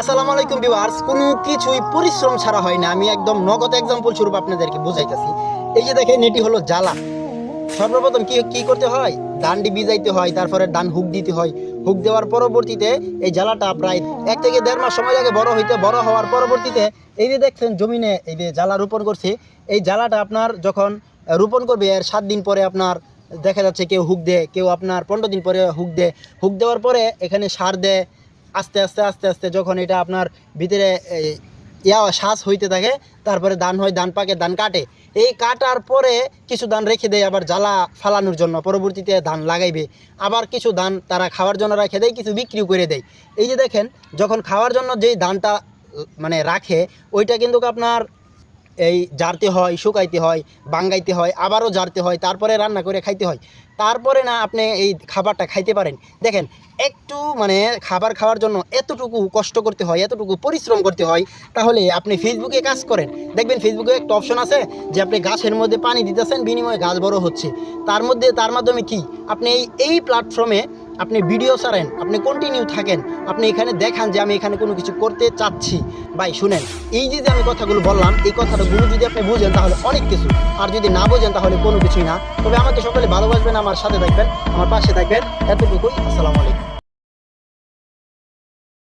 আসসালামু আলাইকুম ভিউয়ার্স, কোনো কিছুই পরিশ্রম ছাড়া হয় না। আমি একদম নগদ এক্সাম্পল স্বরূপ আপনাদেরকে বুঝাইতেছি। এই যে দেখেন, এটি হলো জ্বালা। সর্বপ্রথম কি কি করতে হয়? ডানটি বিজাইতে হয়, তারপরে ডান হুক দিতে হয়। হুক দেওয়ার পরবর্তীতে এই জ্বালাটা প্রায় এক থেকে দেড় মাস সময় লাগে বড় হইতে, বড় হওয়ার পরবর্তীতে এই যে দেখছেন, জমিনে এই যে জ্বালা রোপণ করছে, এই জ্বালাটা আপনার যখন রোপণ করবে, এর সাত দিন পরে আপনার দেখা যাচ্ছে কেউ হুক দেয়, কেউ আপনার পনেরো দিন পরে হুক দেয়। হুক দেওয়ার পরে এখানে সার দেয় আস্তে আস্তে আস্তে আস্তে যখন এটা আপনার ভিতরে ইয়া শ্বাস হইতে থাকে, তারপরে ধান হয়, ধান পাকে, ধান কাটে। এই কাটার পরে কিছু ধান রেখে দেয়, আবার জ্বালা ফালানোর জন্য। পরবর্তীতে ধান লাগাইবে। আবার কিছু ধান তারা খাওয়ার জন্য রেখে দেয়, কিছু বিক্রিও করে দেয়। এই যে দেখেন, যখন খাওয়ার জন্য যেই ধানটা মানে রাখে, ওইটা কিন্তু আপনার এই জারতে হয়, শুকাইতে হয়, বাঙ্গাইতে হয়, আবারও জারতে হয়, তারপরে রান্না করে খাইতে হয়। তারপরে না আপনি এই খাবারটা খাইতে পারেন। দেখেন, একটু মানে খাবার খাওয়ার জন্য এতটুকু কষ্ট করতে হয়, এতটুকু পরিশ্রম করতে হয়, তাহলে আপনি ফেসবুকে কাজ করেন। দেখবেন ফেসবুকে একটা অপশন আছে যে আপনি গাছের মধ্যে পানি দিতেছেন, বিনিময়ে গাছ বড় হচ্ছে। তার মধ্যে, তার মাধ্যমে কি? আপনি এই এই প্ল্যাটফর্মে আপনি ভিডিও ছাড়েন, আপনি কন্টিনিউ থাকেন, আপনি এখানে দেখান যে আমি এখানে কোনো কিছু করতে চাচ্ছি। ভাই, শুনেন, এই যে আমি কথাগুলো বললাম, এই কথাটা কথাগুলো যদি আপনি বুঝেন তাহলে অনেক কিছু। আর যদি না বোঝেন তাহলে কোনো কিছুই না। তবে আমাকে সকলে ভালোবাসবেন, আমার সাথে থাকবেন, আমার পাশে থাকবেন। এতটুকুই, আসসালামু আলাইকুম।